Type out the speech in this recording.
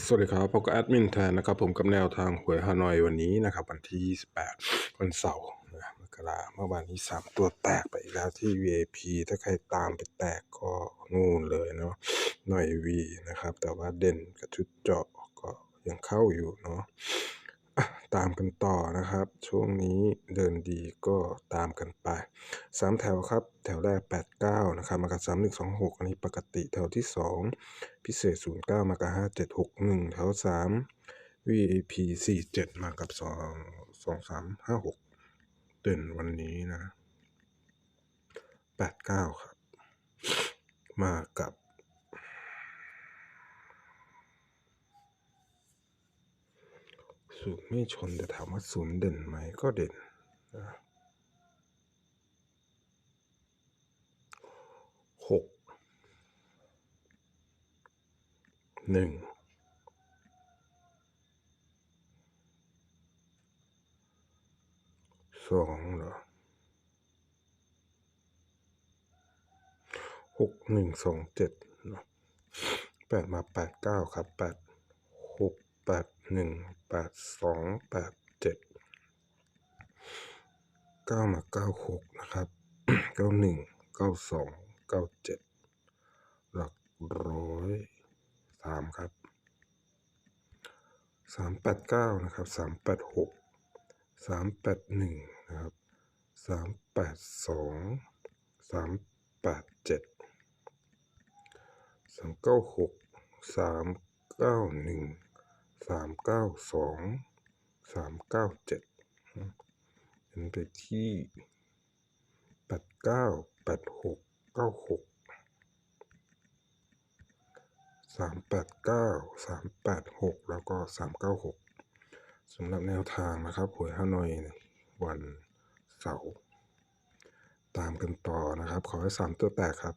สวัสดีครับพบกับแอดมินแทนนะครับผมกับแนวทางหวยฮานอยวันนี้นะครับวันที่ 28 วันเสาร์นะมกราเมื่อวานนี้ 3 ตัวแตกไปแล้วที่ VIP ถ้าใครตามไปแตกก็นู่นเลยเนาะหน่อยวีนะครับ แต่ว่าเด่นกับชุดเจาะก็ยังเข้าอยู่เนาะ ตามกันต่อนะครับ ช่วงนี้เดินดีก็ตามกันไปสามแถวครับ แถวแรก 89 นะครับ มากับ 3126 อันนี้ปกติแถวที่ 2 พิเศษ 09 มากับ 5761 แถว 3 VIP 47 มากับ 2 2356 เด่นวันนี้นะ 89 ครับ มากับ ศูนย์ไม่ชนแต่ถามว่าศูนย์เด่นไหมก็เด่นนะหกหนึ่งสองเหรอหกหนึ่งสองเจ็ดแปดมาแปดเก้าครับแปดหกแปด หนึ่งแปดสองแปดเจ็ดเก้ามาเก้าหกนะครับเก้าหนึ่งเก้าสองเก้าเจ็ดหลักร้อยสามครับสามแปดเก้านะครับสามแปดหกสามแปดหนึ่งนะครับสามแปดสองสามแปดเจ็ดสามเก้าหกสามเก้าหนึ่ง สามเก้าสองสามเก้าเจ็ดเป็นไปที่แปดเก้าแปดหกเก้าหกสามแปดเก้าสามแปดหกแล้วก็สามเก้าหกสำหรับแนวทางนะครับหวยฮานอยวันเสาร์ตามกันต่อนะครับ ขอให้สามตัวแตกครับ